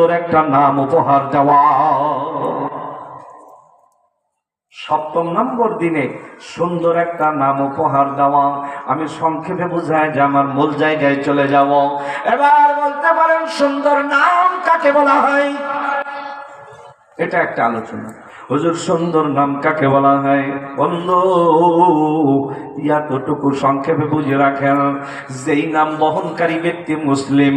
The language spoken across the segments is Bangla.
সুন্দর একটা নাম উপহার দেওয়া। সপ্তম নম্বর দিনে সুন্দর একটা নাম উপহার দেওয়া। আমি সংক্ষেপে বুঝাই যে আমার মূল জায়গায় চলে যাব। এবার বলতে পারেন সুন্দর নাম কাকে বলা হয়? এটা একটা আলোচনা। হুজুর, সুন্দর নাম কাকে বলা হয়? বন্ধু এতটুকু সংক্ষেপে বুঝে রাখেন যেই নাম বহনকারী ব্যক্তি মুসলিম,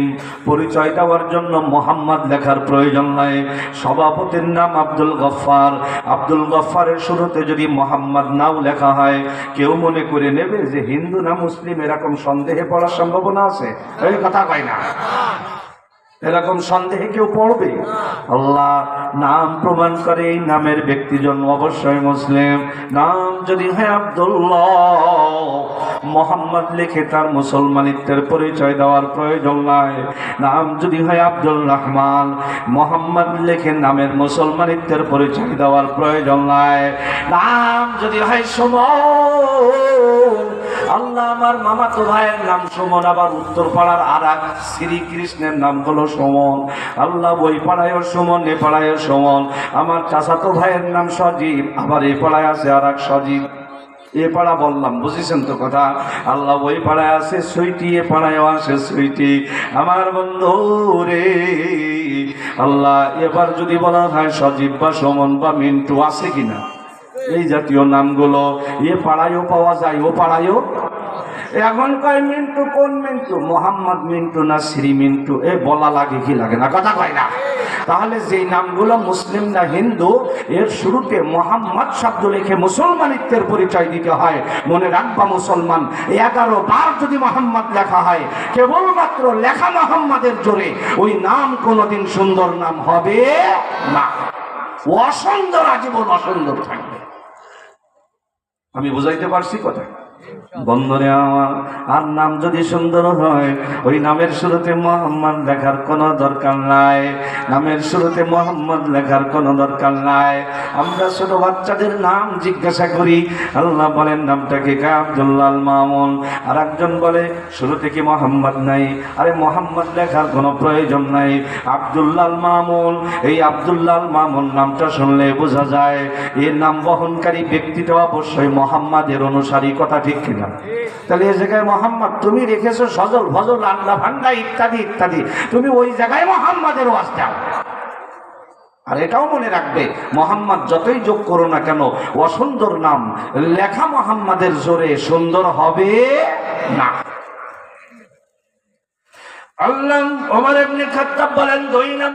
পরিচয় দেওয়ার জন্য মোহাম্মদ লেখার প্রয়োজন নাই। সভাপতির নাম আব্দুল গফফার। আব্দুল গফফারের শুরুতে যদি মোহাম্মদ নাও লেখা হয়, কেউ মনে করে নেবে যে হিন্দু না মুসলিম, এরকম সন্দেহে পড়ার সম্ভাবনা আছে? কথা কয় না। এরকম সন্দেহে কেউ পড়বে? আল্লাহ নাম প্রমাণ করে এই নামের ব্যক্তি জন্ম অবশ্যই মুসলিম। নাম যদি হয় আব্দুল্লাহ। মোহাম্মদ লিখে তার মুসলমানিত্বের পরিচয় দেওয়ার প্রয়োজন নাই। নাম যদি হয় আব্দুল রহমান। মোহাম্মদ লিখে নামের মুসলমানিত্বের পরিচয় দেওয়ার প্রয়োজন নাই। নাম যদি হয় আল্লাহ আমার মামাতো ভাইয়ের নাম সুমন, আবার উত্তর পাড়ার আর এক শ্রীকৃষ্ণের নাম হলো সুমন। আল্লাহ ওই পাড়ায়ও সুমন, এ পাড়ায়ও সুমন। আমার চাচাতো ভাইয়ের নাম সজীব, আবার এ পাড়ায় আছে আর এক সজীব। এ পাড়া বললাম, বুঝেছেন তো কথা? আল্লাহ ওই পাড়ায় আছে সুইটি, এ পাড়ায়ও আছে সুইটি। আমার বন্ধু রে, আল্লাহ, এবার যদি বলা হয় সজীব বা সুমন বা মিন্টু আছে কিনা? এই জাতীয় নামগুলো, এ পাড়ায়ও পাওয়া যায়, ও পাড়ায়ও এখন কয়, মিন্টু কোন মিন্টু? মোহাম্মদ মিন্টু না, শ্রী মিন্টু। এ, বলা লাগে কি লাগে না? কথা কয় না। তাহলে যেই নামগুলো মুসলিম না হিন্দু, এর শুরুতে মোহাম্মদ শব্দ লিখে মুসলমানিত্বের পরিচয় দিতে হয়। মনে রাখবা, মুসলমান, এগারো বার যদি মোহাম্মদ লেখা হয়, কেবলমাত্র লেখা মোহাম্মদের জোরে, ওই নাম কোনোদিন সুন্দর নাম হবে না। অসুন্দর আজীবন অসুন্দর থাকবে। আমি বুঝাইতে পারছি কথা? বন্ধনে আমার আর নাম যদি সুন্দর হয়, ওই নামের শুরুতে মোহাম্মদ লেখার কোনো দরকার নাই। নামের শুরুতে মোহাম্মদ লেখার কোনো দরকার নাই। আমরা ছোট বাচ্চাদের নাম জিজ্ঞাসা করি, আল্লাহ বলেন নামটাকে কে? আব্দুল্লাল মামুন। আর একজন বলে, শুরুতে কি মোহাম্মদ নাই? আরে মোহাম্মদ লেখার কোনো প্রয়োজন নাই। আব্দুল্লাল মামুন, এই আব্দুল্লাল মামুন নামটা শুনলে বোঝা যায়, এর নাম বহনকারী ব্যক্তিটা অবশ্যই মোহাম্মদের অনুসারী কথা ঠিক কিনা? তাহলে এই জায়গায় মোহাম্মদ, তুমি রেখেছো সজল, ভজল আন্ডা ফান্ডা ইত্যাদি ইত্যাদি। তুমি ওই জায়গায় মোহাম্মদের ওয়াজ দাও। আর এটাও মনে রাখবে, মোহাম্মদ যতই যোগ করো না কেন, অসুন্দর নাম লেখা মোহাম্মদের জোরে সুন্দর হবে না। আল্লাহ ওমর এমনি খাত্তাব বলেন দুই নাম